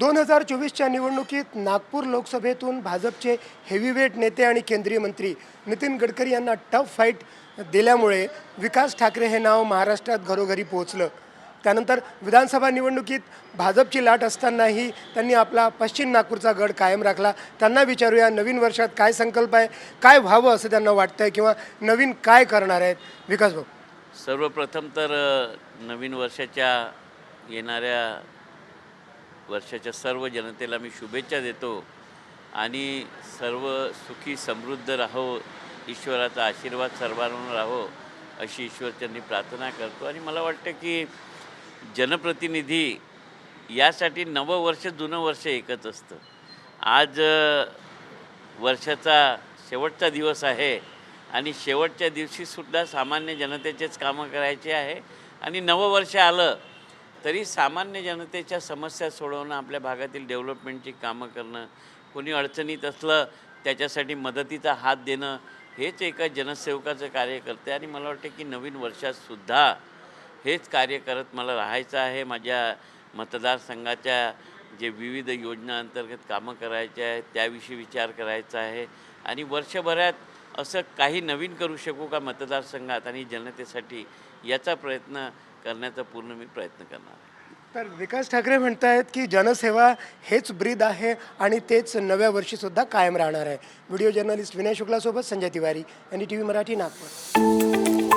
दोन हजार चोवीसच्या निवडणुकीत नागपूर लोकसभेतून भाजपचे हेवीवेट नेते आणि केंद्रीय मंत्री नितीन गडकरी यांना टफ फाईट दिल्यामुळे विकास ठाकरे हे नाव महाराष्ट्रात घरोघरी पोहोचलं. त्यानंतर विधानसभा निवडणुकीत भाजपची लाट असतानाही त्यांनी आपला पश्चिम नागपूरचा गड कायम राखला. त्यांना विचारूया नवीन वर्षात काय संकल्प आहे काय व्हावं असं त्यांना वाटतं आहे किंवा नवीन काय करणार आहेत? विकास भाऊ. सर्वप्रथम तर नवीन वर्षाच्या येणाऱ्या वर्षाच्या सर्व जनतेला मी शुभेच्छा देतो आणि सर्व सुखी समृद्ध राहो ईश्वराचा आशीर्वाद सर्वांवर राहो अशी ईश्वरच्यांनी प्रार्थना करतो. आणि मला वाटतं की जनप्रतिनिधी यासाठी नवं वर्ष जुनं वर्ष एकच असतं. आज वर्षाचा शेवटचा दिवस आहे आणि शेवटच्या दिवशीसुद्धा सामान्य जनतेचेच कामं करायचे आहे आणि नवं वर्ष आलं तरी सामान्य जनतेच्या समस्या सोडवणं आपल्या भागातील डेव्हलपमेंटची कामं करणं कोणी अडचणीत असलं त्याच्यासाठी मदतीचा हात देणं हेच एका जनसेवकाचं कार्य करते आणि मला वाटतं की नवीन वर्षातसुद्धा हेच कार्य करत मला राहायचं आहे. माझ्या मतदारसंघाच्या जे विविध योजना अंतर्गत कामं करायचे आहेत त्याविषयी विचार करायचा आहे. आणि वर्षभरात असं काही नवीन करू शकू का मतदारसंघात आणि जनतेसाठी याचा प्रयत्न करण्याचा पूर्ण मी प्रयत्न करणार आहे. तर विकास ठाकरे म्हणतायत की जनसेवा हेच ब्रीद आहे आणि तेच नव्या वर्षीसुद्धा कायम राहणार आहे. Video journalist Vinay शुक्लासोबत Sanjay Tiwari N T V Marathi Nagpur.